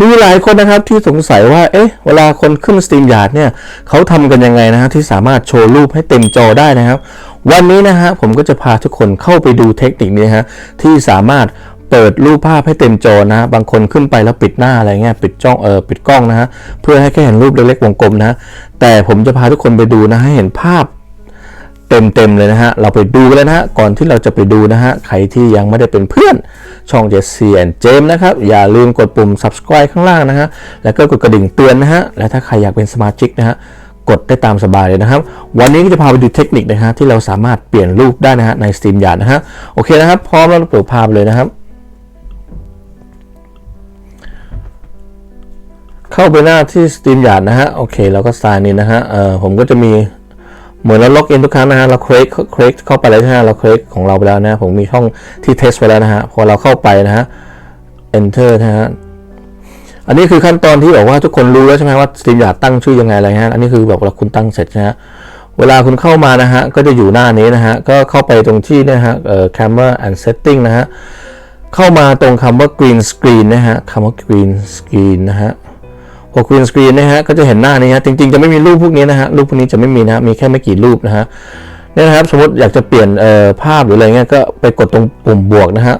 มีหลายคนนะครับที่สงสัยว่า เอ๊ะ เวลาคนขึ้นสตรีมยาร์ดเนี่ยเขาทำกันยังไงนะฮะที่สามารถโชว์รูปให้เต็มจอได้นะครับ วันนี้นะฮะผมก็จะพาทุกคนเข้าไปดูเทคนิคนี้ฮะที่สามารถเปิดรูปภาพให้เต็มจอนะบางคนขึ้นไปแล้วปิดหน้าอะไรเงี้ยปิดจ้องเออปิดกล้องนะฮะเพื่อให้แค่เห็นรูปเล็กๆวงกลมนะฮะแต่ผมจะพาทุกคนไปดูนะให้เห็นภาพเต็มๆเลยนะฮะเราไปดูกันเลยนะฮะก่อนที่เราจะไปดูนะฮะใครที่ยังไม่ได้เป็นเพื่อน ช่องเจสซี่แอนเจมนะครับ อย่าลืมกดปุ่ม subscribe ข้างล่างนะฮะ แล้วก็กดกระดิ่งเตือนนะฮะ และถ้าใครอยากเป็นสมาชิกนะฮะ กดได้ตามสบายเลยนะครับ วันนี้ก็จะพาไปดูเทคนิคนะฮะที่เราสามารถเปลี่ยนรูปได้นะฮะใน Steam Yard นะฮะ โอเคนะครับ พร้อมแล้วเราเปิดภาพเลยนะครับ เข้าไปหน้าที่ Steam Yard นะฮะ โอเค เราก็ sign in นะฮะ เอ่อผมก็จะมี เหมือนเราล็อกอินทุกครั้งนะฮะเราเคลิกเคลิกเข้าไปแล้วใช่ไหมเราเคลิกของเราไปแล้วนะผมมีช่องที่เทสไปแล้วนะฮะพอเราเข้าไปนะฮะ enter นะฮะอันนี้คือขั้นตอนที่แบบว่าทุกคนรู้แล้วใช่ไหมว่า StreamYard ตั้งชื่อยังไงอะไรฮะอันนี้คือแบบว่าคุณตั้งเสร็จนะฮะเวลาคุณเข้ามานะฮะก็จะอยู่หน้านี้นะฮะก็เข้าไปตรงที่นะฮะเอ่อ camera and setting นะฮะเข้ามาตรงคำว่า green screen นะฮะคำว่า green screen นะฮะ พอ green screen นะฮะก็จะเห็นหน้านี้ฮะจริงๆจะไม่มีรูปพวกนี้นะฮะรูปพวกนี้จะไม่มีนะฮะมีแค่ไม่กี่รูปนะฮะเนี่ยนะครับสมมติอยากจะเปลี่ยนเอ่อภาพหรืออะไรเงี้ยก็ไปกดตรงปุ่มบวกนะฮะ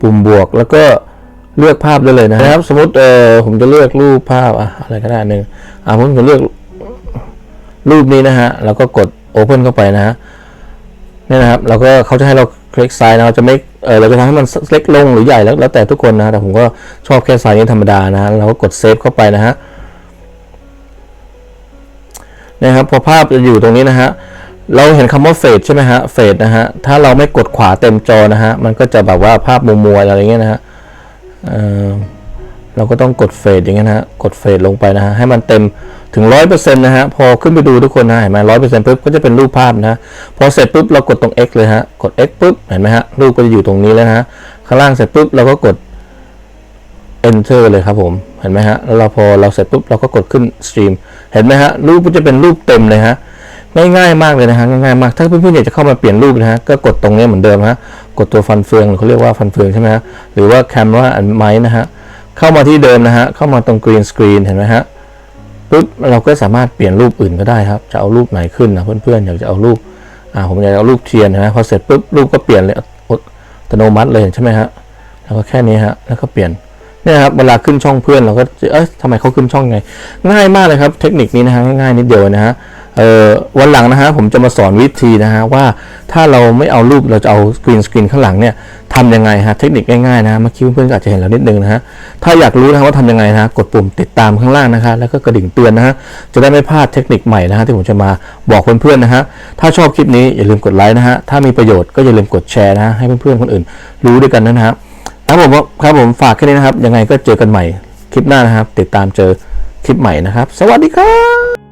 ปุ่มบวกแล้วก็เลือกภาพได้เลยนะครับ สมมติเอ่อผมจะเลือกรูปภาพอะอะไรก็ได้หนึ่งอ่าผมจะเลือกรูปนี้นะฮะแล้วก็กด open เข้าไปนะฮะเนี่ยนะครับเราก็เขาจะให้เราคลิกซ้ายนะเราจะไม่ เออเราจะทำให้มันเล็กลงหรือใหญ่แล้วแล้วแต่ทุกคนนะแต่ผมก็ชอบแค่ไซส์นี้ธรรมดานะเราก็กดเซฟเข้าไปนะฮะนะครับพอภาพจะอยู่ตรงนี้นะฮะเราเห็นคำว่าเฟดใช่ไหมฮะเฟดนะฮะถ้าเราไม่กดขวาเต็มจอนะฮะมันก็จะแบบว่าภาพมัวมัวๆอะไรเงี้ยนะฮะเออ เราก็ต้องกดเฟดอย่างเงี้ยนะฮะกดเฟดลงไปนะฮะให้มันเต็มถึงร้อยเปอร์เซ็นต์นะฮะพอขึ้นไปดูทุกคนนะเห็นไหมร้อยเปอร์เซ็นต์ปุ๊บก็จะเป็นรูปภาพนะฮะพอเสร็จปุ๊บเรากดตรง X เลยฮะกด X ปุ๊บเห็นไหมฮะรูปก็จะอยู่ตรงนี้แล้วนะฮะข้างล่างเสร็จปุ๊บเราก็กด enter เลยครับผมเห็นไหมฮะแล้วเราพอเราเสร็จปุ๊บเราก็กดขึ้น stream เห็นไหมฮะรูปก็จะเป็นรูปเต็มเลยฮะง่ายๆมากเลยนะฮะง่ายๆมากถ้าเพื่อนๆอยากจะเข้ามาเปลี่ยนรูปนะฮะก็กดตรงนี้เหมือนเดิมฮะกดตัวฟันเฟืองเขาเรียกว่าฟันเฟืองใช่ไหมฮะหรือว่า camera and mic นะฮะ เข้ามาที่เดิมนะฮะ เข้ามาตรง green screen เห็นไหมฮะปุ๊บเราก็สามารถเปลี่ยนรูปอื่นก็ได้ครับ จะเอารูปไหนขึ้นนะเพื่อนๆอยากจะเอารูปอ่าผมอยากจะเอารูปเทียนนะฮะพอเสร็จปุ๊บรูปก็เปลี่ยนเลยอัตโนมัติเลยใช่ไหมฮะแล้วก็แค่นี้ฮะแล้วก็เปลี่ยนเนี่ยครับเวลาขึ้นช่องเพื่อนเราก็เอ้ยทำไมเขาขึ้นช่องไง ง่ายมากเลยครับ เทคนิคนี้นะฮะง่ายๆนิดเดียวนะฮะ วันหลังนะฮะผมจะมาสอนวิธีนะฮะว่าถ้าเราไม่เอารูปเราจะเอาสกรีนสกรีนข้างหลังเนี่ยทำยังไงฮะเทคนิคง่ายๆนะเมื่อกี้เพื่อนๆอาจจะเห็นแล้วนิดนึงนะฮะถ้าอยากรู้นะะว่าทำยังไงนะฮะกดปุ่มติดตามข้างล่างนะคะ แล้วก็กระดิ่งเตือนนะฮะจะได้ไม่พลาดเทคนิคใหม่นะฮะที่ผมจะมาบอกเพื่อนๆนะฮะถ้าชอบคลิปนี้อย่าลืมกดไลค์นะฮะถ้ามีประโยชน์ก็อย่าลืมกดแชร์นะฮะให้เพื่อนๆคนอื่น รู้ด้วยกันนะฮะครับผมครับผมฝากแค่นี้นะครับยังไงก็เจอกันใหม่คลิปหน้านะครับ ติดตามเจอคลิปใหม่นะครับ สวัสดีครับ